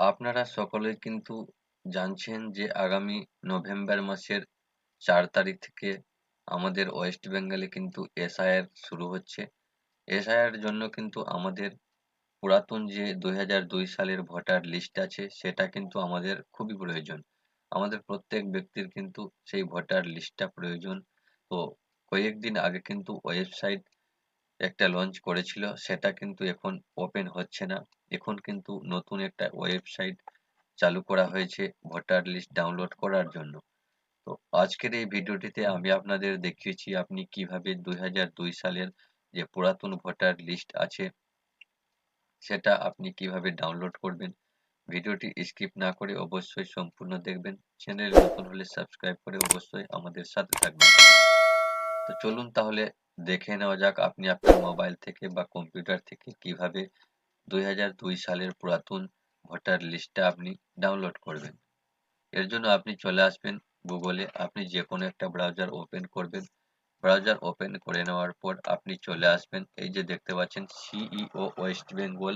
আপনারা সকলেই কিন্তু জানছেন যে আগামী নভেম্বর মাসের চার তারিখ থেকে আমাদের ওয়েস্ট বেঙ্গলে কিন্তু এসআইআর শুরু হচ্ছে। এসআইআর জন্য কিন্তু আমাদের পুরাতন যে দুই হাজার দুই সালের ভোটার লিস্ট আছে, সেটা কিন্তু আমাদের খুবই প্রয়োজন। আমাদের প্রত্যেক ব্যক্তির কিন্তু সেই ভোটার লিস্টটা প্রয়োজন। তো কয়েকদিন আগে কিন্তু ওয়েবসাইট একটা লঞ্চ করেছিল, সেটা কিন্তু এখন ওপেন হচ্ছে না। এখন কিন্তু নতুন একটা ওয়েবসাইট চালু করা হয়েছে ভোটার লিস্ট ডাউনলোড করার জন্য। তো আজকের এই ভিডিওটিতে আমি আপনাদের দেখিয়েছি আপনি কীভাবে দুই হাজার দুই সালের যে পুরাতন ভোটার লিস্ট আছে, সেটা আপনি কীভাবে ডাউনলোড করবেন। ভিডিওটি স্কিপ না করে অবশ্যই সম্পূর্ণ দেখবেন। চ্যানেল নতুন হলে সাবস্ক্রাইব করে অবশ্যই আমাদের সাথে থাকবেন। তো চলুন তাহলে দেখে নেওয়া যাক আপনি আপনার মোবাইল থেকে বা কম্পিউটার থেকে কীভাবে দুই হাজার দুই সালের পুরাতন ভোটার লিস্টটা আপনি ডাউনলোড করবেন। এর জন্য আপনি চলে আসবেন গুগলে, আপনি যে কোনো একটা ব্রাউজার ওপেন করবেন। ব্রাউজার ওপেন করে নেওয়ার পর আপনি চলে আসবেন, এই যে দেখতে পাচ্ছেন CEO west Bengal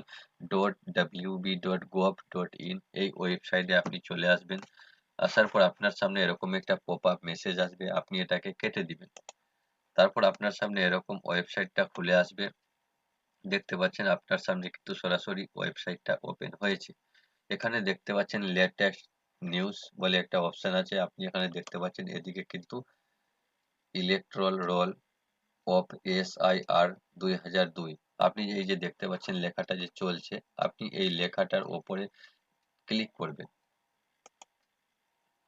dot WB dot gov dot in এই ওয়েবসাইটে আপনি চলে আসবেন। আসার পর আপনার সামনে এরকম একটা পপ আপ মেসেজ আসবে, আপনি এটাকে কেটে দিবেন। তারপর আপনার সামনে এরকম ওয়েবসাইটটা খুলে আসবে। দেখতে পাচ্ছেন আপনার সামনে কিন্তু সরাসরি ওয়েবসাইটটা ওপেন হয়েছে। এখানে দেখতে পাচ্ছেন লেটেস্ট নিউজ বলে একটা অপশন আছে। আপনি এখানে দেখতে পাচ্ছেন এদিকে কিন্তু electoral roll of S I R দুই হাজার দুই। আপনি এই যে দেখতে পাচ্ছেন লেখাটা যে চলছে, আপনি এই লেখাটার ওপরে ক্লিক করবেন।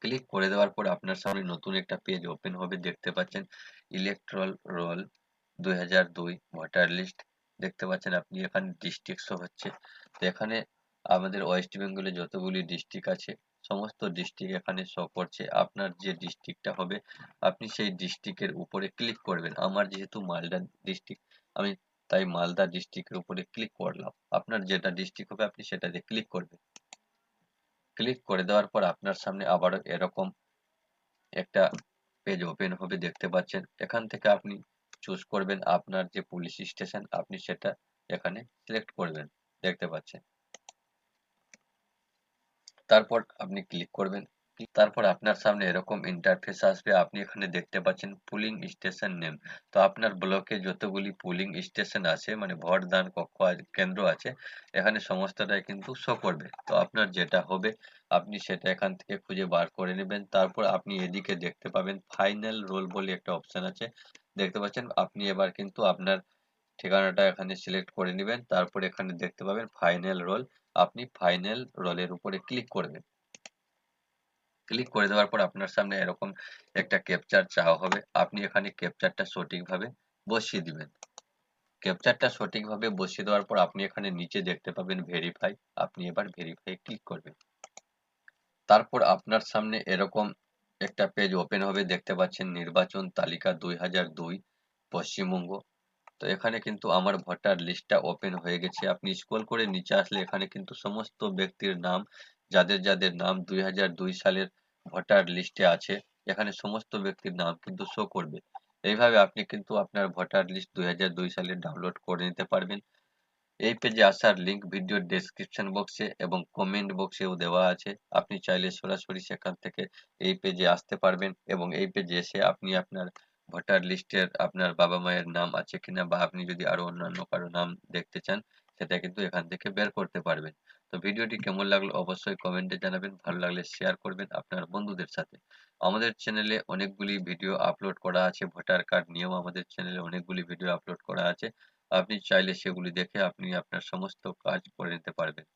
ক্লিক করে দেওয়ার পর আপনার সামনে নতুন একটা পেজ ওপেন হবে, দেখতে পাচ্ছেন ইলেকট্রল রোল দুই হাজার দুই ভোটার লিস্ট দেখতে পাচ্ছেন আপনি এখানে ডিস্ট্রিক্ট শো হচ্ছে। তো এখানে আমাদের ওয়েস্ট বেঙ্গলে যতগুলি ডিস্ট্রিক্ট আছে, সমস্ত ডিস্ট্রিক্ট এখানে শো করছে। আপনার যে ডিস্ট্রিক্টটা হবে, আপনি সেই ডিস্ট্রিক্টের উপরে ক্লিক করবেন। আমার যেহেতু মালদা ডিস্ট্রিক্ট আমি তাই মালদা ডিস্ট্রিক্টের উপরে ক্লিক করলাম। আপনার যেটা ডিস্ট্রিক্ট হবে, আপনি সেটাতে ক্লিক করবেন। ক্লিক করে দেওয়ার পর আপনার সামনে আবারও এরকম একটা পেজ ওপেন হবে, দেখতে পাচ্ছেন। এখান থেকে আপনি চুজ করবেন আপনার যে পুলিশ স্টেশন আপনি সেটা এখানে সিলেক্ট করবেন, দেখতে পাচ্ছেন। তারপর আপনি ক্লিক করবেন তারপর আপনার সামনে এরকম ইন্টারফেস আসবে, আপনি এখানে দেখতে পাচ্ছেন পুলিং স্টেশন নেম তো আপনার ব্লকে যতগুলি পুলিং স্টেশন আছে মানে ভোট দান কক্ষ কেন্দ্র আছে, এখানে সমস্তটাই কিন্তু শো করবে। তো আপনার যেটা হবে, আপনি সেটা এখান থেকে খুঁজে বার করে নেবেন। তারপর আপনি এদিকে দেখতে পাবেন ফাইনাল রোল বলে একটা অপশন আছে। দেখতে পাচ্ছেন, আপনি এবার কিন্তু আপনার ঠিকানাটা এখানে সিলেক্ট করে নেবেন। তারপর এখানে দেখতে পাবেন ফাইনাল রোল আপনি ফাইনাল রোলের উপরে ক্লিক করবেন। ক্লিক করে দেওয়ার পর আপনার সামনে এরকম একটা ক্যাপচার চাওয়া হবে। আপনি এখানে ক্যাপচারটা সঠিকভাবে বসিয়ে দিবেন। ক্যাপচারটা সঠিকভাবে বসিয়ে দেওয়ার পর আপনি এখানে নিচে দেখতে পাবেন ভেরিফাই আপনি এবার ভেরিফাই ক্লিক করবেন। তারপর আপনার সামনে এরকম একটা পেজ ওপেন হবে। দেখতে পাচ্ছেন নির্বাচন তালিকা দুই হাজার দুই, পশ্চিমবঙ্গ। তো এখানে কিন্তু আমার ভোটার লিস্টটা ওপেন হয়ে গেছে। আপনি স্ক্রল করে নিচে আসলে এখানে কিন্তু সমস্ত ব্যক্তির নাম, যাদের যাদের নাম দুই হাজার দুই সালের ভোটার লিস্টে আছে, এখানে সমস্ত ব্যক্তির নাম কিন্তু শো করবে। এইভাবে আপনি কিন্তু আপনার ভোটার লিস্ট দুই সালে ডাউনলোড করে নিতে পারবেন। এই পেজে আসার লিঙ্ক ভিডিও ডেসক্রিপশন বক্সে এবং কমেন্ট বক্সেও দেওয়া আছে। আপনি চাইলে সরাসরি সেখান থেকে এই পেজে আসতে পারবেন এবং এই পেজে এসে আপনি আপনার ভোটার লিস্টের আপনার বাবা মায়ের নাম আছে কিনা বা আপনি যদি আরও অন্যান্য কারও নাম দেখতে চান, সেটা কিন্তু এখান থেকে বের করতে পারবেন। তো ভিডিওটি কেমন লাগল অবশ্যই কমেন্টে জানাবেন। ভালো লাগলে শেয়ার করবেন আপনার বন্ধুদের সাথে। আমাদের চ্যানেলে অনেকগুলি ভিডিও আপলোড করা আছে। ভোটার কার্ড নিয়েও আমাদের চ্যানেলে অনেকগুলি ভিডিও আপলোড করা আছে। আপনি চাইলে সেগুলি দেখে আপনি আপনার সমস্ত কাজ করে নিতে পারবেন।